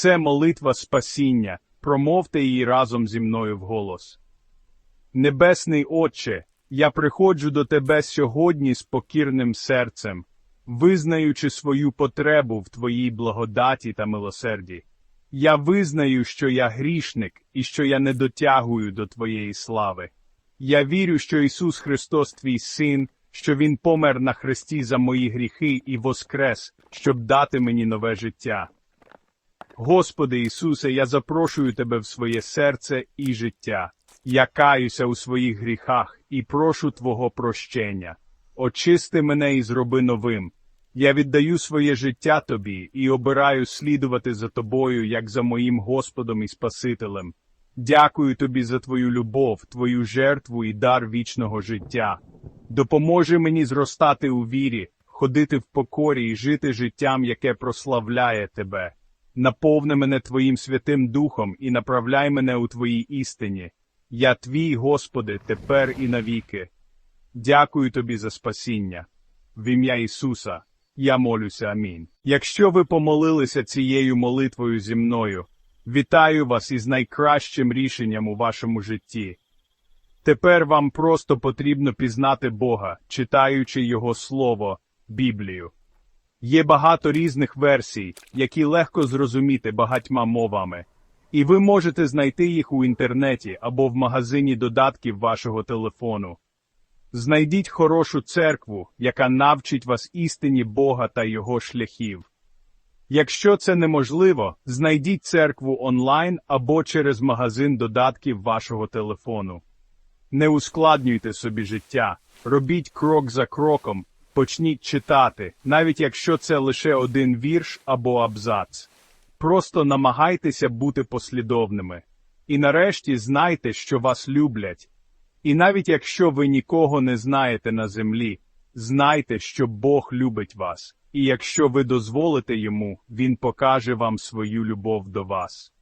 Це молитва спасіння. Промовте її разом зі мною вголос. Небесний Отче, я приходжу до Тебе сьогодні з покірним серцем, визнаючи свою потребу в Твоїй благодаті та милосерді. Я визнаю, що я грішник і що я не дотягую до Твоєї слави. Я вірю, що Ісус Христос Твій Син, що Він помер на хресті за мої гріхи і воскрес, щоб дати мені нове життя. Господи Ісусе, я запрошую Тебе в своє серце і життя. Я каюся у своїх гріхах і прошу Твого прощення. Очисти мене і зроби новим. Я віддаю своє життя Тобі і обираю слідувати за Тобою, як за моїм Господом і Спасителем. Дякую Тобі за Твою любов, Твою жертву і дар вічного життя. Допоможи мені зростати у вірі, ходити в покорі і жити життям, яке прославляє Тебе. Наповни мене Твоїм Святим Духом і направляй мене у Твоїй істині. Я Твій, Господи, тепер і навіки. Дякую Тобі за спасіння. В ім'я Ісуса. Я молюся амінь. Якщо ви помолилися цією молитвою зі мною, вітаю вас із найкращим рішенням у вашому житті. Тепер вам просто потрібно пізнати Бога, читаючи Його Слово, Біблію. Є багато різних версій, які легко зрозуміти багатьма мовами, і ви можете знайти їх у інтернеті або в магазині додатків вашого телефону. Знайдіть хорошу церкву, яка навчить вас істині Бога та Його шляхів. Якщо це неможливо, знайдіть церкву онлайн або через магазин додатків вашого телефону. Не ускладнюйте собі життя, робіть крок за кроком, почніть читати, навіть якщо це лише один вірш або абзац. Просто намагайтеся бути послідовними. І нарешті знайте, що вас люблять. І навіть якщо ви нікого не знаєте на землі, знайте, що Бог любить вас, і якщо ви дозволите йому, Він покаже вам свою любов до вас.